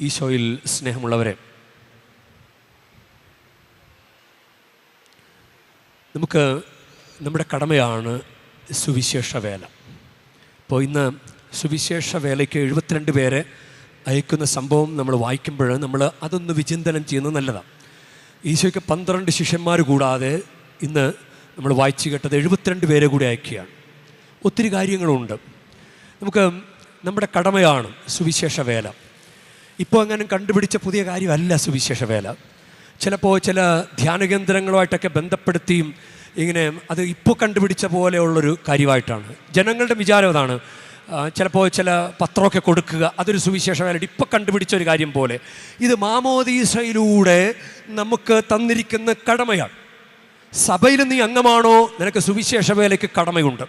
ഈശോയിൽ സ്നേഹമുള്ളവരെ നമുക്ക് നമ്മുടെ കടമയാണ് സുവിശേഷ വേല. അപ്പോൾ ഇന്ന് സുവിശേഷ വേലയ്ക്ക് എഴുപത്തിരണ്ട് പേരെ അയക്കുന്ന സംഭവം നമ്മൾ വായിക്കുമ്പോൾ നമ്മൾ അതൊന്ന് വിചിന്തനം ചെയ്യുന്നത് നല്ലതാണ്. ഈശോയ്ക്ക് പന്ത്രണ്ട് ശിഷ്യന്മാർ കൂടാതെ ഇന്ന് നമ്മൾ വായിച്ചു കേട്ടത് എഴുപത്തിരണ്ട് പേരെ കൂടി അയക്കുകയാണ്. ഒത്തിരി കാര്യങ്ങളുണ്ട്. നമുക്ക് നമ്മുടെ കടമയാണ് സുവിശേഷ വേല. ഇപ്പോൾ അങ്ങനെ കണ്ടുപിടിച്ച പുതിയ കാര്യമല്ല സുവിശേഷ വേല. ചിലപ്പോൾ ചില ധ്യാന കേന്ദ്രങ്ങളുമായിട്ടൊക്കെ ബന്ധപ്പെടുത്തിയും ഇങ്ങനെ അത് ഇപ്പോൾ കണ്ടുപിടിച്ച പോലെയുള്ളൊരു കാര്യമായിട്ടാണ്. ജനങ്ങളുടെ വിചാരം അതാണ്. ചിലപ്പോൾ ചില പത്രമൊക്കെ കൊടുക്കുക അതൊരു സുവിശേഷ വേല ഇപ്പോൾ കണ്ടുപിടിച്ച ഒരു കാര്യം പോലെ. ഇത് മാമോദീസയിലൂടെ നമുക്ക് തന്നിരിക്കുന്ന കടമയാണ്. സഭയിൽ നീ അംഗമാണോ? നിനക്ക് സുവിശേഷ വേലയ്ക്ക് കടമയുണ്ട്.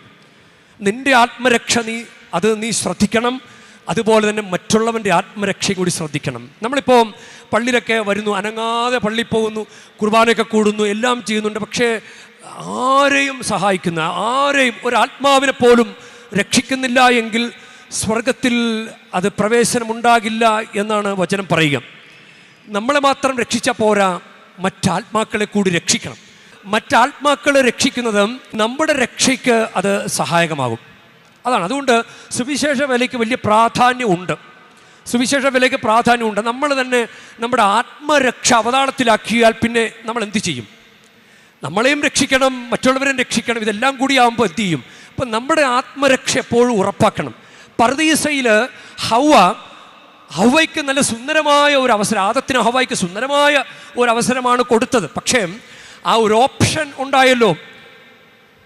നിന്റെ ആത്മരക്ഷ നീ അത് നീ ശ്രദ്ധിക്കണം. അതുപോലെ തന്നെ മറ്റുള്ളവന്റെ ആത്മരക്ഷ കൂടി ശ്രദ്ധിക്കണം. നമ്മളിപ്പോൾ പള്ളിയിലൊക്കെ വരുന്നു അനങ്ങാതെ പള്ളി പോകുന്നു കുർബാനയൊക്കെ കൂടുന്നു എല്ലാം ചെയ്യുന്നുണ്ട്. പക്ഷേ ആരെയും സഹായിക്കുന്ന ആരെയും ഒരാത്മാവിനെ പോലും രക്ഷിക്കുന്നില്ല എങ്കിൽ സ്വർഗത്തിൽ അത് പ്രവേശനമുണ്ടാകില്ല എന്നാണ് വചനം പറയുക. നമ്മളെ മാത്രം രക്ഷിച്ചാൽ പോരാ മറ്റാത്മാക്കളെ കൂടി രക്ഷിക്കണം. മറ്റാത്മാക്കളെ രക്ഷിക്കുന്നത് നമ്മുടെ രക്ഷയ്ക്ക് അത് സഹായകമാകും. അതാണ്. അതുകൊണ്ട് സുവിശേഷ വിലയ്ക്ക് വലിയ പ്രാധാന്യമുണ്ട്. സുവിശേഷ വിലയ്ക്ക് പ്രാധാന്യമുണ്ട്. നമ്മൾ തന്നെ നമ്മുടെ ആത്മരക്ഷ അവതാളത്തിലാക്കിയാൽ പിന്നെ നമ്മൾ എന്ത് ചെയ്യും? നമ്മളെയും രക്ഷിക്കണം മറ്റുള്ളവരെയും രക്ഷിക്കണം ഇതെല്ലാം കൂടി ആകുമ്പോൾ എന്ത് ചെയ്യും? അപ്പം നമ്മുടെ ആത്മരക്ഷ എപ്പോഴും ഉറപ്പാക്കണം. പർദീസയിൽ ഹവ ഹവയ്ക്ക് നല്ല സുന്ദരമായ ഒരു അവസരം ആദത്തിന് ഹവയ്ക്ക് സുന്ദരമായ ഒരു അവസരമാണ് കൊടുത്തത്. പക്ഷേ ആ ഒരു ഓപ്ഷൻ ഉണ്ടായല്ലോ.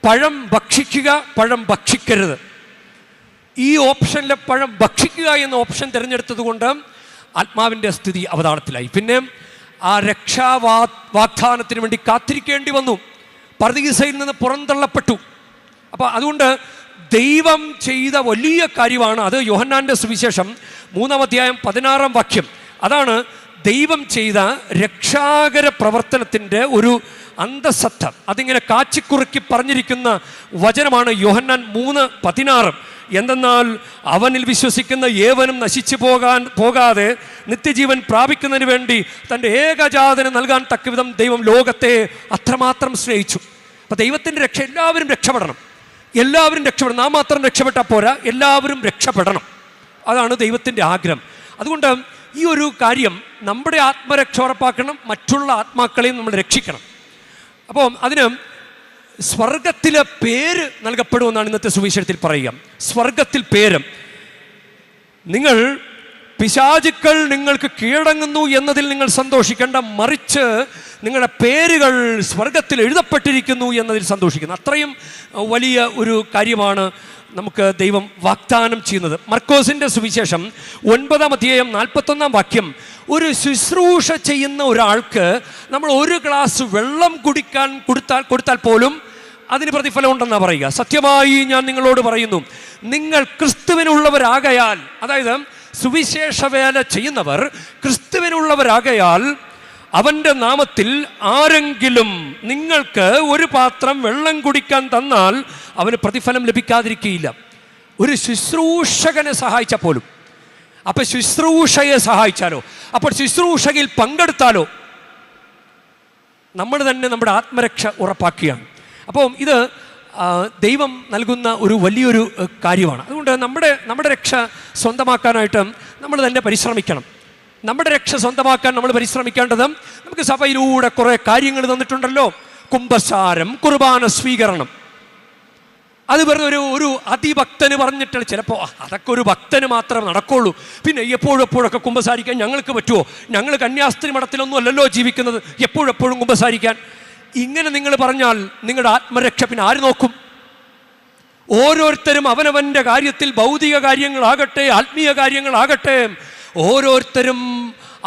പഴം ഭക്ഷിക്കുക പഴം ഭക്ഷിക്കരുത്. ഈ ഓപ്ഷനിലെ പഴം ഭക്ഷിക്കുക എന്ന ഓപ്ഷൻ തിരഞ്ഞെടുത്തത് കൊണ്ട് ആത്മാവിന്റെ സ്ഥിതി അവതാളത്തിലായി. പിന്നെ ആ രക്ഷാ വാഗ്ദാനത്തിന് വേണ്ടി കാത്തിരിക്കേണ്ടി വന്നു. പർദീസയിൽ നിന്ന് പുറന്തള്ളപ്പെട്ടു. അപ്പോൾ അതുകൊണ്ട് ദൈവം ചെയ്ത വലിയ കാര്യമാണ് അത് യോഹന്നാന്റെ സുവിശേഷം മൂന്നാം അധ്യായം പതിനാറാം വാക്യം. അതാണ് ദൈവം ചെയ്ത രക്ഷാകര പ്രവർത്തനത്തിന്റെ ഒരു അന്തസത്ത. അതിങ്ങനെ കാച്ചിക്കുറുക്കി പറഞ്ഞിരിക്കുന്ന വചനമാണ് യോഹന്നാൻ മൂന്ന് പതിനാറ്. എന്തെന്നാൽ അവനിൽ വിശ്വസിക്കുന്ന ഏവനും നശിച്ചു പോകാൻ പോകാതെ നിത്യജീവൻ പ്രാപിക്കുന്നതിന് വേണ്ടി തന്റെ ഏകജാതന് നൽകാൻ തക്കവിധം ദൈവം ലോകത്തെ അത്രമാത്രം സ്നേഹിച്ചു. അപ്പം ദൈവത്തിന്റെ രക്ഷ എല്ലാവരും രക്ഷപ്പെടണം. എല്ലാവരും രക്ഷപ്പെടണം. നാം മാത്രം രക്ഷപ്പെട്ടാൽ പോരാ എല്ലാവരും രക്ഷപ്പെടണം. അതാണ് ദൈവത്തിന്റെ ആഗ്രഹം. അതുകൊണ്ട് ഈ ഒരു കാര്യം നമ്മുടെ ആത്മരക്ഷ ഉറപ്പാക്കണം മറ്റുള്ള ആത്മാക്കളെയും നമ്മൾ രക്ഷിക്കണം. അപ്പോൾ അതിന് സ്വർഗത്തിലെ പേര് നൽകപ്പെടുമെന്നാണ് ഇന്നത്തെ സുവിശേഷത്തിൽ പറയുക. സ്വർഗത്തിൽ പേര്. നിങ്ങൾ പിശാചുക്കൾ നിങ്ങൾക്ക് കീഴടങ്ങുന്നു എന്നതിൽ നിങ്ങൾ സന്തോഷിക്കേണ്ട മറിച്ച് നിങ്ങളുടെ പേരുകൾ സ്വർഗത്തിൽ എഴുതപ്പെട്ടിരിക്കുന്നു എന്നതിൽ സന്തോഷിക്കുന്നു. അത്രയും വലിയ ഒരു കാര്യമാണ് നമുക്ക് ദൈവം വാഗ്ദാനം ചെയ്യുന്നത്. മർക്കോസിന്റെ സുവിശേഷം ഒൻപതാം അധ്യായം നാൽപ്പത്തൊന്നാം വാക്യം ഒരു ശുശ്രൂഷ ചെയ്യുന്ന ഒരാൾക്ക് നമ്മൾ ഒരു ഗ്ലാസ് വെള്ളം കുടിക്കാൻ കൊടുത്താൽ കൊടുത്താൽ പോലും അതിന് പ്രതിഫലം ഉണ്ടെന്നാണ് പറയുക. സത്യമായി ഞാൻ നിങ്ങളോട് പറയുന്നു. നിങ്ങൾ ക്രിസ്തുവിനുള്ളവരാകയാൽ അതായത് സുവിശേഷ വേല ചെയ്യുന്നവർ ക്രിസ്തുവിനുള്ളവരാകയാൽ അവന്റെ നാമത്തിൽ ആരെങ്കിലും നിങ്ങൾക്ക് ഒരു പാത്രം വെള്ളം കുടിക്കാൻ തന്നാൽ അവന് പ്രതിഫലം ലഭിക്കാതിരിക്കുകയില്ല ഒരു ശുശ്രൂഷകനെ സഹായിച്ചാൽ പോലും. അപ്പൊ ശുശ്രൂഷയെ സഹായിച്ചാലോ? അപ്പോൾ ശുശ്രൂഷയിൽ പങ്കെടുത്താലോ? നമ്മൾ തന്നെ നമ്മുടെ ആത്മരക്ഷ ഉറപ്പാക്കുകയാണ്. അപ്പോൾ ഇത് ദൈവം നൽകുന്ന ഒരു വലിയൊരു കാര്യമാണ്. അതുകൊണ്ട് നമ്മുടെ നമ്മുടെ രക്ഷ സ്വന്തമാക്കാനായിട്ട് നമ്മൾ തന്നെ പരിശ്രമിക്കണം. നമ്മുടെ രക്ഷ സ്വന്തമാക്കാൻ നമ്മൾ പരിശ്രമിക്കേണ്ടത് നമുക്ക് സഭയിലൂടെ കുറേ കാര്യങ്ങൾ തന്നിട്ടുണ്ടല്ലോ. കുംഭസാരം കുർബാന സ്വീകരണം. അത് വെറുതെ ഒരു ഒരു അതിഭക്തന് പറഞ്ഞിട്ട് ചിലപ്പോൾ അതൊക്കെ ഒരു ഭക്തന് മാത്രമേ നടക്കുള്ളൂ. പിന്നെ എപ്പോഴും എപ്പോഴൊക്കെ കുമ്പസാരിക്കാൻ ഞങ്ങൾക്ക് പറ്റുമോ ഞങ്ങൾ കന്യാസ്ത്രീ മഠത്തിലൊന്നും അല്ലല്ലോ ജീവിക്കുന്നത്. എപ്പോഴെപ്പോഴും എപ്പോഴും കുമ്പസാരിക്കാൻ. ഇങ്ങനെ നിങ്ങൾ പറഞ്ഞാൽ നിങ്ങളുടെ ആത്മരക്ഷ പിന്നെ ആര് നോക്കും? ഓരോരുത്തരും അവനവന്റെ കാര്യത്തിൽ ഭൗതിക കാര്യങ്ങളാകട്ടെ ആത്മീയ കാര്യങ്ങളാകട്ടെ. ഓരോരുത്തരും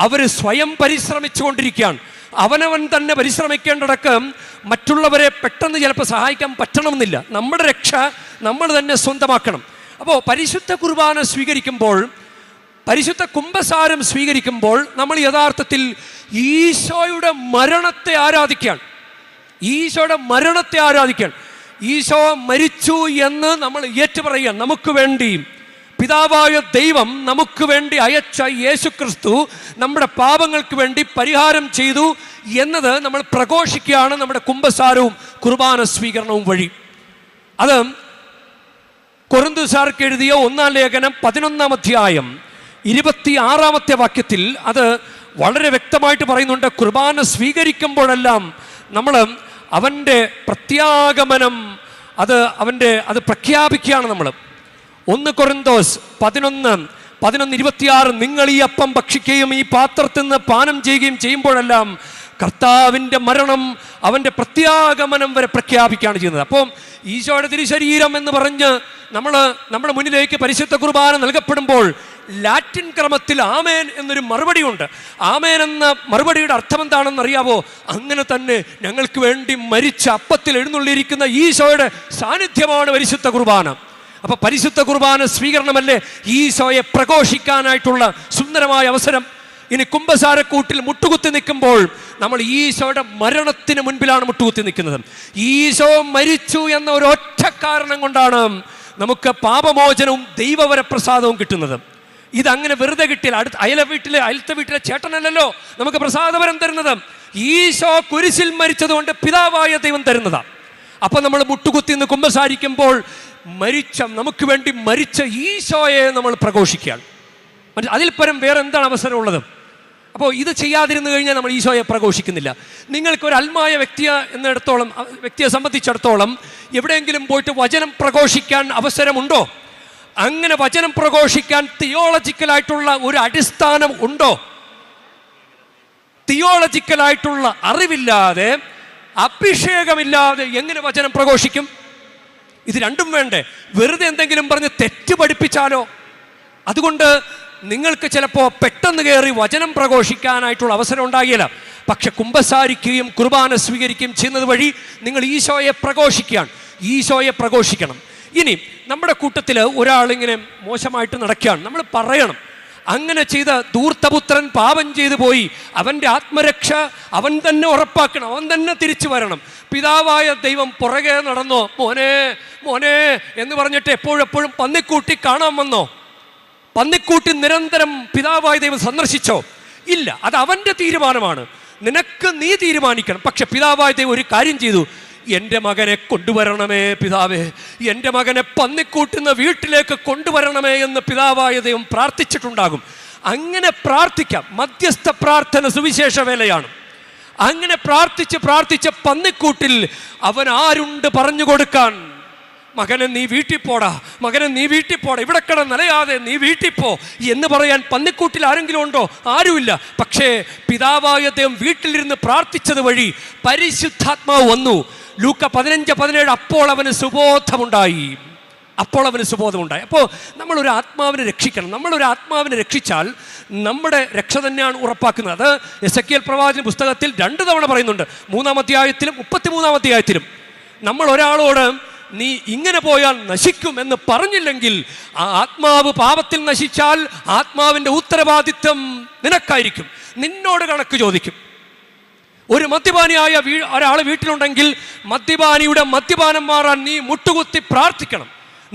അവർ സ്വയം പരിശ്രമിച്ചുകൊണ്ടിരിക്കുകയാണ്. അവനവൻ തന്നെ പരിശ്രമിക്കേണ്ടടക്കം മറ്റുള്ളവരെ പെട്ടെന്ന് ചിലപ്പോൾ സഹായിക്കാൻ പറ്റണമെന്നില്ല. നമ്മുടെ രക്ഷ നമ്മൾ തന്നെ സ്വന്തമാക്കണം. അപ്പോൾ പരിശുദ്ധ കുർബാന സ്വീകരിക്കുമ്പോൾ പരിശുദ്ധ കുംഭസാരം സ്വീകരിക്കുമ്പോൾ നമ്മൾ യഥാർത്ഥത്തിൽ ഈശോയുടെ മരണത്തെ ആരാധിക്കുകയാണ്. ഈശോയുടെ മരണത്തെ ആരാധിക്കുകയാണ്. ഈശോ മരിച്ചു എന്ന് നമ്മൾ ഏറ്റുപറയുക നമുക്ക് വേണ്ടി പിതാവായ ദൈവം നമുക്ക് വേണ്ടി അയച്ച യേശു ക്രിസ്തു നമ്മുടെ പാപങ്ങൾക്ക് വേണ്ടി പരിഹാരം ചെയ്തു എന്നത് നമ്മൾ പ്രഘോഷിക്കുകയാണ് നമ്മുടെ കുംഭസാരവും കുർബാന സ്വീകരണവും വഴി. അത് കൊറിന്തുസാർക്ക് എഴുതിയ ഒന്നാം ലേഖനം പതിനൊന്നാം അധ്യായം ഇരുപത്തി ആറാമത്തെ വാക്യത്തിൽ അത് വളരെ വ്യക്തമായിട്ട് പറയുന്നുണ്ട്. കുർബാന സ്വീകരിക്കുമ്പോഴെല്ലാം നമ്മൾ അവന്റെ പ്രത്യാഗമനം അത് അവന്റെ അത് പ്രഖ്യാപിക്കുകയാണ് നമ്മൾ. ഒന്ന് കൊറിന്തോസ് പതിനൊന്ന് പതിനൊന്ന് ഇരുപത്തിയാറ് നിങ്ങൾ ഈ അപ്പം ഭക്ഷിക്കുകയും ഈ പാത്രത്തിൽ നിന്ന് പാനം ചെയ്യുകയും ചെയ്യുമ്പോഴെല്ലാം കർത്താവിന്റെ മരണം അവന്റെ പ്രത്യാഗമനം വരെ പ്രഖ്യാപിക്കുകയാണ് ചെയ്യുന്നത്. അപ്പോൾ ഈശോയുടെ തിരുശരീരം എന്ന് പറഞ്ഞ് നമ്മൾ നമ്മുടെ മുന്നിലേക്ക് പരിശുദ്ധ കുർബാന നൽകപ്പെടുമ്പോൾ ലാറ്റിൻ ക്രമത്തിൽ ആമേൻ എന്നൊരു മറുപടിയുണ്ട്. ആമേൻ എന്ന മറുപടിയുടെ അർത്ഥം എന്താണെന്ന് അറിയാവോ? അങ്ങനെ തന്നെ ഞങ്ങൾക്ക് വേണ്ടി മരിച്ച അപ്പത്തിൽ എഴുന്നള്ളിയിരിക്കുന്ന ഈശോയുടെ സാന്നിധ്യമാണ് പരിശുദ്ധ കുർബാന. അപ്പൊ പരിശുദ്ധ കുർബാന സ്വീകരണമല്ലേ ഈശോയെ പ്രഘോഷിക്കാനായിട്ടുള്ള സുന്ദരമായ അവസരം? ഇനി കുംഭസാരക്കൂട്ടിൽ മുട്ടുകുത്തി നിൽക്കുമ്പോൾ നമ്മൾ ഈശോയുടെ മരണത്തിന് മുൻപിലാണ് മുട്ടുകുത്തി നിൽക്കുന്നത്. ഈശോ മരിച്ചു എന്ന ഒരു ഒറ്റ കാരണം കൊണ്ടാണ് നമുക്ക് പാപമോചനവും ദൈവവരപ്രസാദവും കിട്ടുന്നത്. ഇതങ്ങനെ വെറുതെ കിട്ടിയാൽ അടുത്ത അയല വീട്ടിലെ അയലത്തെ വീട്ടിലെ ചേട്ടനല്ലല്ലോ നമുക്ക് പ്രസാദപരം തരുന്നത്. ഈശോ കുരിശിൽ മരിച്ചതുകൊണ്ട് പിതാവായ ദൈവം തരുന്നതാണ് അപ്പൊ നമ്മൾ മുട്ടുകുത്തി നിന്ന് കുമ്പസാരിക്കുമ്പോൾ മരിച്ച നമുക്ക് വേണ്ടി മരിച്ച ഈശോയെ നമ്മൾ പ്രഘോഷിക്കുകയാണ്. അതിൽ പരം വേറെ എന്താണ് അവസരമുള്ളത്? അപ്പോൾ ഇത് ചെയ്യാതിരുന്നു കഴിഞ്ഞാൽ നമ്മൾ ഈശോയെ പ്രഘോഷിക്കുന്നില്ല. നിങ്ങൾക്ക് ഒരു അൽമായ വ്യക്തിയെ എന്നിടത്തോളം വ്യക്തിയെ സംബന്ധിച്ചിടത്തോളം എവിടെയെങ്കിലും പോയിട്ട് വചനം പ്രഘോഷിക്കാൻ അവസരമുണ്ടോ? അങ്ങനെ വചനം പ്രഘോഷിക്കാൻ തിയോളജിക്കലായിട്ടുള്ള ഒരു അടിസ്ഥാനം ഉണ്ടോ? തിയോളജിക്കലായിട്ടുള്ള അറിവില്ലാതെ അഭിഷേകമില്ലാതെ എങ്ങനെ വചനം പ്രഘോഷിക്കും? ഇത് രണ്ടും വേണ്ടേ. വെറുതെ എന്തെങ്കിലും പറഞ്ഞ് തെറ്റ് പഠിപ്പിച്ചാലോ? അതുകൊണ്ട് നിങ്ങൾക്ക് ചിലപ്പോൾ പെട്ടെന്ന് കയറി വചനം പ്രഘോഷിക്കാനായിട്ടുള്ള അവസരം ഉണ്ടാകില്ല. പക്ഷെ കുമ്പസാരിക്കുകയും കുർബാന സ്വീകരിക്കുകയും ചെയ്യുന്നത് വഴി നിങ്ങൾ ഈശോയെ പ്രഘോഷിക്കുകയാണ്. ഈശോയെ പ്രഘോഷിക്കണം. ഇനി നമ്മുടെ കൂട്ടത്തിൽ ഒരാളിങ്ങനെ മോശമായിട്ട് നടക്കുകയാണ്. നമ്മൾ പറയണം. അങ്ങനെ ചെയ്ത ദൂർത്തപുത്രൻ പാപം ചെയ്തു പോയി. അവന്റെ ആത്മരക്ഷ അവൻ തന്നെ ഉറപ്പാക്കണം. അവൻ തന്നെ തിരിച്ചു വരണം. പിതാവായ ദൈവം പുറകെ നടന്നോ മോനെ മോനെ എന്ന് പറഞ്ഞിട്ട് എപ്പോഴും എപ്പോഴും പന്നിക്കൂട്ടി കാണാൻ വന്നോ? പന്നിക്കൂട്ടി നിരന്തരം പിതാവായ ദൈവം സന്ദർശിച്ചോ? ഇല്ല. അത് അവന്റെ തീരുമാനമാണ്. നിനക്ക് നീ തീരുമാനിക്കണം. പക്ഷെ പിതാവായ ദൈവം ഒരു കാര്യം ചെയ്തു. എന്റെ മകനെ കൊണ്ടുവരണമേ പിതാവേ. എന്റെ മകനെ പന്നിക്കൂട്ടുന്ന വീട്ടിലേക്ക് കൊണ്ടുവരണമേ എന്ന് പിതാവായ ദൈവം പ്രാർത്ഥിച്ചിട്ടുണ്ടാകും. അങ്ങനെ പ്രാർത്ഥിക്കാം. മധ്യസ്ഥ പ്രാർത്ഥന സുവിശേഷ വേലയാണ്. അങ്ങനെ പ്രാർത്ഥിച്ച് പ്രാർത്ഥിച്ച പന്നിക്കൂട്ടിൽ അവൻ ആരുണ്ട് പറഞ്ഞു കൊടുക്കാൻ? മകനെ നീ വീട്ടിൽ പോടാ. മകനെ നീ വീട്ടിൽ പോടാ. ഇവിടെ കിട നിലയാതെ നീ വീട്ടിൽ പോ എന്ന് പറയാൻ പന്നിക്കൂട്ടിൽ ആരെങ്കിലും ഉണ്ടോ? ആരുമില്ല. പക്ഷേ പിതാവായ ദൈവം വീട്ടിലിരുന്ന് പ്രാർത്ഥിച്ചത് വഴി പരിശുദ്ധാത്മാവ് വന്നു. ലൂക്ക പതിനഞ്ച് പതിനേഴ് അപ്പോൾ അവന് സുബോധമുണ്ടായി. അപ്പോൾ അവന് സുബോധമുണ്ടായി. അപ്പോൾ നമ്മളൊരു ആത്മാവിനെ രക്ഷിക്കണം. നമ്മളൊരു ആത്മാവിനെ രക്ഷിച്ചാൽ നമ്മുടെ രക്ഷ തന്നെയാണ് ഉറപ്പാക്കുന്നത്. അത് എസ് എ എൽ പ്രവാചന പുസ്തകത്തിൽ രണ്ട് തവണ പറയുന്നുണ്ട്. മൂന്നാം അധ്യായത്തിലും മുപ്പത്തിമൂന്നാം അധ്യായത്തിലും നമ്മൾ ഒരാളോട് നീ ഇങ്ങനെ പോയാൽ നശിക്കും എന്ന് പറഞ്ഞില്ലെങ്കിൽ ആ ആത്മാവ് പാപത്തിൽ നശിച്ചാൽ ആത്മാവിന്റെ ഉത്തരവാദിത്വം നിനക്കായിരിക്കും. നിന്നോട് കണക്ക് ചോദിക്കും. ഒരു മദ്യപാനിയായ വീ ഒരാൾ വീട്ടിലുണ്ടെങ്കിൽ മദ്യപാനിയുടെ മദ്യപാനം മാറാൻ നീ മുട്ടുകുത്തി പ്രാർത്ഥിക്കണം.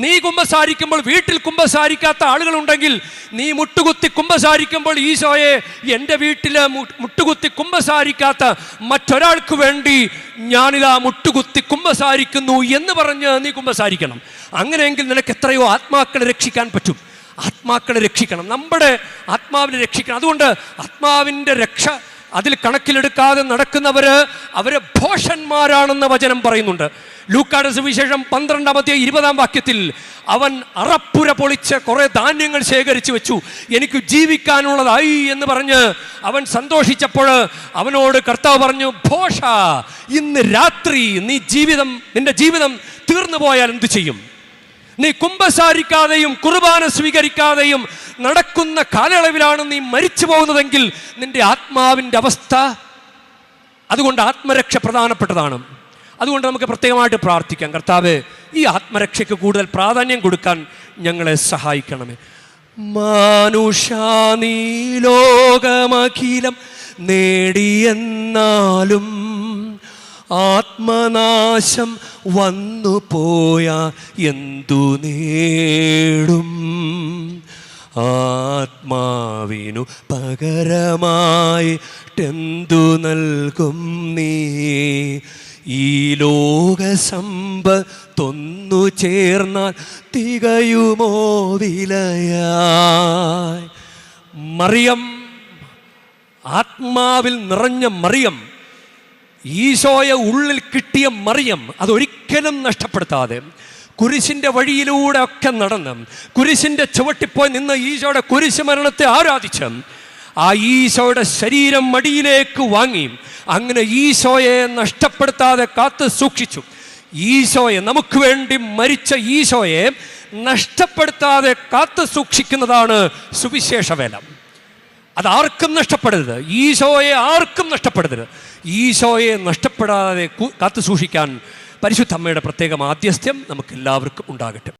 നീ കുമ്പസാരിക്കുമ്പോൾ വീട്ടിൽ കുമ്പസാരിക്കാത്ത ആളുകളുണ്ടെങ്കിൽ നീ മുട്ടുകുത്തി കുമ്പസാരിക്കുമ്പോൾ ഈശോയെ എന്റെ വീട്ടിലെ മുട്ടുകുത്തി കുമ്പസാരിക്കാത്ത മറ്റൊരാൾക്ക് വേണ്ടി ഞാനിതാ മുട്ടുകുത്തി കുമ്പസാരിക്കുന്നു എന്ന് പറഞ്ഞ് നീ കുമ്പസാരിക്കണം. അങ്ങനെയെങ്കിൽ നിനക്ക് എത്രയോ ആത്മാക്കളെ രക്ഷിക്കാൻ പറ്റും. ആത്മാക്കളെ രക്ഷിക്കണം. നമ്മുടെ ആത്മാവിനെ രക്ഷിക്കണം. അതുകൊണ്ട് ആത്മാവിന്റെ രക്ഷ അതിൽ കണക്കിലെടുക്കാതെ നടക്കുന്നവര് അവർ ഭോഷന്മാരാണെന്ന് വചനം പറയുന്നുണ്ട്. ലൂക്കാട് സുവിശേഷം പന്ത്രണ്ടാമത്തെ ഇരുപതാം വാക്യത്തിൽ അവൻ അറപ്പുര പൊളിച്ച് കുറെ ധാന്യങ്ങൾ ശേഖരിച്ചു വെച്ചു. എനിക്ക് ജീവിക്കാനുള്ളതായി എന്ന് പറഞ്ഞ് അവൻ സന്തോഷിച്ചപ്പോൾ അവനോട് കർത്താവ് പറഞ്ഞു ഭോഷ ഇന്ന് രാത്രി നീ ജീവിതം നിന്റെ ജീവിതം തീർന്നു പോയാൽ എന്ത് ചെയ്യും? നീ കുംഭസാരിക്കാതെയും കുർബാന സ്വീകരിക്കാതെയും നടക്കുന്ന കാലയളവിലാണ് നീ മരിച്ചു പോകുന്നതെങ്കിൽ നിന്റെ ആത്മാവിന്റെ അവസ്ഥ അതുകൊണ്ട് ആത്മരക്ഷ പ്രധാനപ്പെട്ടതാണ്. അതുകൊണ്ട് നമുക്ക് പ്രത്യേകമായിട്ട് പ്രാർത്ഥിക്കാം. കർത്താവ് ഈ ആത്മരക്ഷയ്ക്ക് കൂടുതൽ പ്രാധാന്യം കൊടുക്കാൻ ഞങ്ങളെ സഹായിക്കണമേ. മാനുഷാ ലോകമഖിലം നേടിയെന്നാലും ആത്മനാശം വന്നു പോയ എന്തു നേടും? ആത്മാവിനു പകരമായിട്ടെന്തു നൽകും നീ. ഈ ലോകസമ്പത്തൊന്നു ചേർന്നാൽ തികയുമോ വിലയായി? മറിയം ആത്മാവിൽ നിറഞ്ഞ മറിയം ഈശോയെ ഉള്ളിൽ കിട്ടിയ മറിയം അതൊരിക്കലും നഷ്ടപ്പെടുത്താതെ കുരിശിന്റെ വഴിയിലൂടെ ഒക്കെ നടന്ന് കുരിശിന്റെ ചുവട്ടിപ്പോയി നിന്ന് ഈശോയുടെ കുരിശ് മരണത്തെ ആരാധിച്ച് ആ ഈശോയുടെ ശരീരം മടിയിലേക്ക് വാങ്ങി. അങ്ങനെ ഈശോയെ നഷ്ടപ്പെടുത്താതെ കാത്തു സൂക്ഷിച്ചു. ഈശോയെ നമുക്ക് വേണ്ടി മരിച്ച ഈശോയെ നഷ്ടപ്പെടുത്താതെ കാത്തു സൂക്ഷിക്കുന്നതാണ് സുവിശേഷ വേല അതാർക്കും നഷ്ടപ്പെടരുത്. ഈശോയെ ആർക്കും നഷ്ടപ്പെടരുത്. ഈശോയെ നഷ്ടപ്പെടാതെ കാത്തു സൂക്ഷിക്കാൻ പരിശുദ്ധമ്മയുടെ പ്രത്യേക മാധ്യസ്ഥ്യം നമുക്കെല്ലാവർക്കും ഉണ്ടാകട്ടെ.